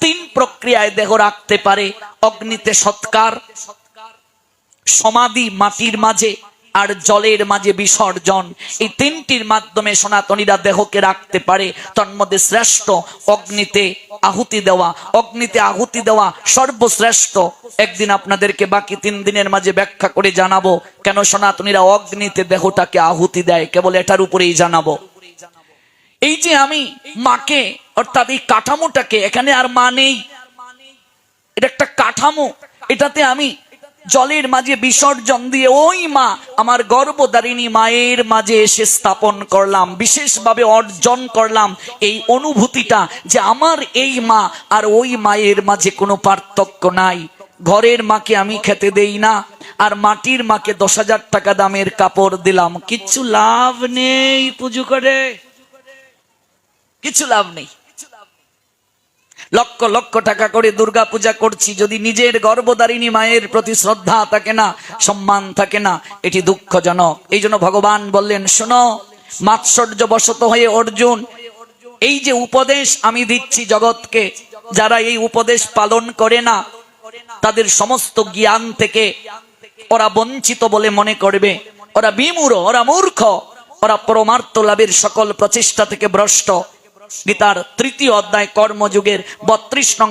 তিন প্রক্রিয়ায় দেহ রাখতে পারে। অগ্নিতে সৎকার, সমাধি মাটির মাঝে আর জলের মাঝে বিসর্জন। এই তিনটির মাধ্যমে সনাতনীরা দেহকে রাখতে পারে। তন্মধ্যে শ্রেষ্ঠ অগ্নিতে আহুতি দেওয়া। অগ্নিতে আহুতি দেওয়া সর্বশ্রেষ্ঠ। একদিন আপনাদেরকে বাকি তিন দিনের মাঝে ব্যাখ্যা করে জানাব কেন সনাতনীরা অগ্নিতে দেহটাকে আহুতি দেয়। কেবল এটার উপরেই জানাব। এই যে আমি মাকে, অর্থাৎ এই কাঠামোটাকে, এখানে আর মা নেই। এটা একটা কাঠামো। এটাতে আমি জলের মাঝে বিসর্জন দিয়ে ওই মা, আমার গর্ভধারিণী মায়ের মাঝে এসে স্থাপন করলাম, বিশেষভাবে অর্জন করলাম এই অনুভূতিটা যে আমার এই মা আর ওই মায়ের মাঝে কোনো পার্থক্য নাই। ঘরের মাকে আমি খেতে দেই না, আর মাটির মাকে দশ হাজার টাকা দামের কাপড় দিলাম। কিচ্ছু লাভ নেই পুজো করে। কিছু লাভ নেই। লক্ষ লক্ষ টাকা করে দুর্গা পূজা করছি, যদি নিজের গর্ভধারিণী মায়ের প্রতি শ্রদ্ধা থাকে না, সম্মান থাকে না, এটি দুঃখজনক। এই জন্য ভগবান বললেন, শোনো মাৎসর্য বশত হয়ে অর্জুন, এই যে উপদেশ আমি দিচ্ছি জগৎকে, যারা এই উপদেশ পালন করে না, তাদের সমস্ত জ্ঞান থেকে ওরা বঞ্চিত বলে মনে করবে। ওরা বিমূঢ়, ওরা মূর্খ, ওরা পরমার্থ লাভের সকল প্রচেষ্টা থেকে ভ্রষ্ট। গীতার তৃতীয় অধ্যায় কর্মযুগের বত্রিশ নং